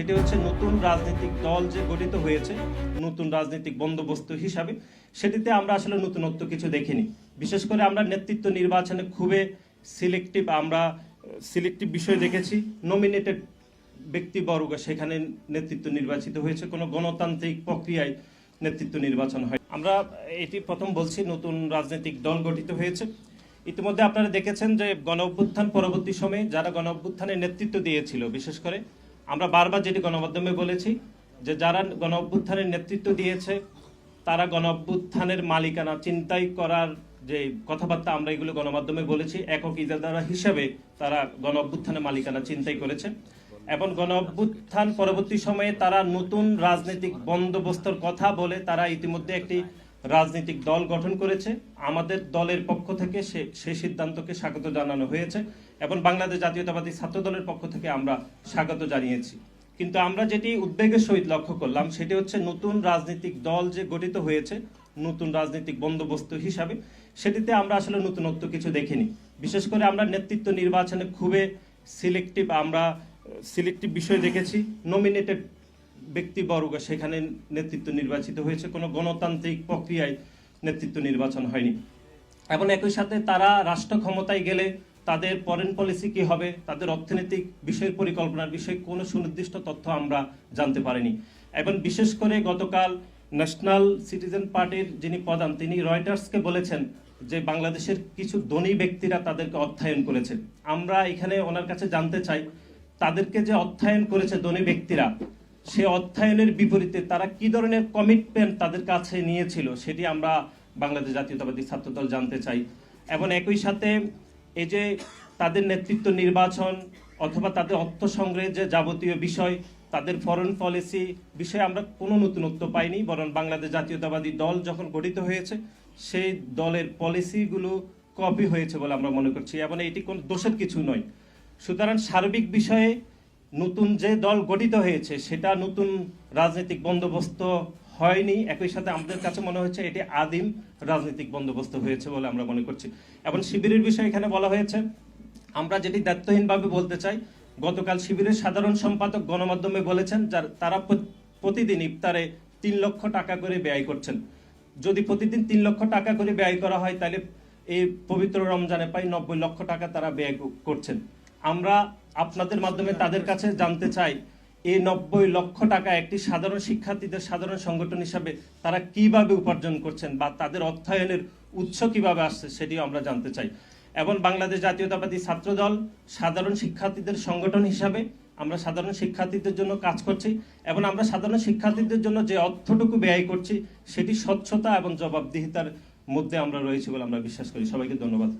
সেটি হচ্ছে নতুন রাজনৈতিক দল যে গঠিত হয়েছে, নতুন রাজনৈতিক বন্দোবস্ত হিসাবে, সেটিতে আমরা আসলে নতুনত্ব কিছু দেখিনি। বিশেষ করে আমরা নেতৃত্ব নির্বাচনে খুবই সিলেক্টিভ আমরা সিলেক্টিভ বিষয় দেখেছি। নমিনেটেড ব্যক্তিবর্গ সেখানে নেতৃত্ব নির্বাচিত হয়েছে। কোনো গণতান্ত্রিক প্রক্রিয়ায় নেতৃত্ব নির্বাচন হয়। আমরা এটি প্রথম বলছি, নতুন রাজনৈতিক দল গঠিত হয়েছে। ইতিমধ্যে আপনারা দেখেছেন যে গণ অভ্যুত্থান পরবর্তী সময়ে যারা গণ অভ্যুত্থানের নেতৃত্ব দিয়েছিল, বিশেষ করে আমরা বারবার যেটি গণমাধ্যমে বলেছি যে যারা গণ অভ্যুত্থানের নেতৃত্ব দিয়েছে, তারা গণ অভ্যুত্থানের মালিকানা চিন্তাই করার যে কথাবার্তা আমরা এগুলো গণমাধ্যমে বলেছি, একক ইজাদারা হিসাবে তারা গণ অভ্যুত্থানের মালিকানা চিন্তাই করেছে। এবং গণ অভ্যুত্থান পরবর্তী সময়ে তারা নতুন রাজনৈতিক বন্দোবস্তর কথা বলে তারা ইতিমধ্যে একটি রাজনৈতিক দল গঠন করেছে। আমাদের দলের পক্ষ থেকে সে সেই সিদ্ধান্তকে স্বাগত জানানো হয়েছে এবং বাংলাদেশ জাতীয়তাবাদী ছাত্র দলের পক্ষ থেকে আমরা স্বাগত জানিয়েছি। কিন্তু আমরা যেটি উদ্বেগের সহিত লক্ষ্য করলাম, সেটি হচ্ছে নতুন রাজনৈতিক দল যে গঠিত হয়েছে, নতুন রাজনৈতিক বন্দোবস্ত হিসাবে, সেটিতে আমরা আসলে নতুনত্ব কিছু দেখিনি। বিশেষ করে আমরা নেতৃত্ব নির্বাচনে খুবই সিলেক্টিভ আমরা সিলেক্টিভ বিষয় দেখেছি নমিনেটেড ব্যক্তিবর্গ সেখানে নেতৃত্ব নির্বাচিত হয়েছে। কোনো গণতান্ত্রিক প্রক্রিয়ায় নেতৃত্ব নির্বাচন হয়নি। এবং একই সাথে তারা রাষ্ট্র ক্ষমতায় গেলে তাদের ফরেন পলিসি কি হবে, তাদের অর্থনৈতিক বিষয়ের পরিকল্পনার বিষয়ে কোনো সুনির্দিষ্ট তথ্য আমরা জানতে পারিনি। এবং বিশেষ করে গতকাল ন্যাশনাল সিটিজেন পার্টির যিনি প্রধান, তিনি রয়টার্সকে বলেছেন যে বাংলাদেশের কিছু ধনী ব্যক্তিরা তাদেরকে অর্থায়ন করেছে। আমরা এখানে ওনার কাছে জানতে চাই, তাদেরকে যে অর্থায়ন করেছে ধনী ব্যক্তিরা সে অর্থায়নের বিপরীতে তারা কি ধরনের কমিটমেন্ট তাদের কাছে নিয়েছিল সেটি আমরা বাংলাদেশ জাতীয়তাবাদী ছাত্রদল জানতে চাই। এবং একই সাথে এই যে তাদের নেতৃত্ব নির্বাচন অথবা তাদের অর্থ সংগ্রহের যে যাবতীয় বিষয়, তাদের ফরেন পলিসি বিষয়ে আমরা কোনো নতুনত্ব পাইনি, বরং বাংলাদেশ জাতীয়তাবাদী দল যখন গঠিত হয়েছে, সেই দলের পলিসিগুলো কপি হয়েছে বলে আমরা মনে করছি। এবং এটি কোনো দোষের কিছু নয়। সুতরাং সার্বিক বিষয়ে নতুন যে দল গঠিত হয়েছে, সেটা নতুন রাজনৈতিক বন্দোবস্ত হয়নি। একই সাথে আমাদের কাছে মনে হচ্ছে এটি আদিম রাজনৈতিক বন্দোবস্ত হয়েছে বলে আমরা মনে করছি। এবং শিবিরের বিষয়ে এখানে বলা হয়েছে, আমরা যেটি দায়িত্বহীনভাবে বলতে চাই, গতকাল শিবিরের সাধারণ সম্পাদক গণমাধ্যমে বলেছেন, যার তারা প্র- প্রতিদিন ইফতারে তিন লক্ষ টাকা করে ব্যয় করছেন। যদি প্রতিদিন তিন লক্ষ টাকা করে ব্যয় করা হয়, তাহলে এই পবিত্র রমজানে প্রায় নব্বই লক্ষ টাকা তারা ব্যয় করছেন। আমরা আপনাদের মাধ্যমে তাদের কাছে জানতে চাই, এই নব্বই লক্ষ টাকা একটি সাধারণ শিক্ষার্থীদের সাধারণ সংগঠন হিসাবে তারা কীভাবে উপার্জন করছেন বা তাদের অর্থায়নের উৎস কীভাবে আসছে সেটিও আমরা জানতে চাই। এবং বাংলাদেশ জাতীয়তাবাদী ছাত্রদল সাধারণ শিক্ষার্থীদের সংগঠন হিসাবে আমরা সাধারণ শিক্ষার্থীদের জন্য কাজ করছি এবং আমরা সাধারণ শিক্ষার্থীদের জন্য যে অর্থটুকু ব্যয় করছি সেটি স্বচ্ছতা এবং জবাবদিহিতার মধ্যে আমরা রয়েছি বলে আমরা বিশ্বাস করি। সবাইকে ধন্যবাদ।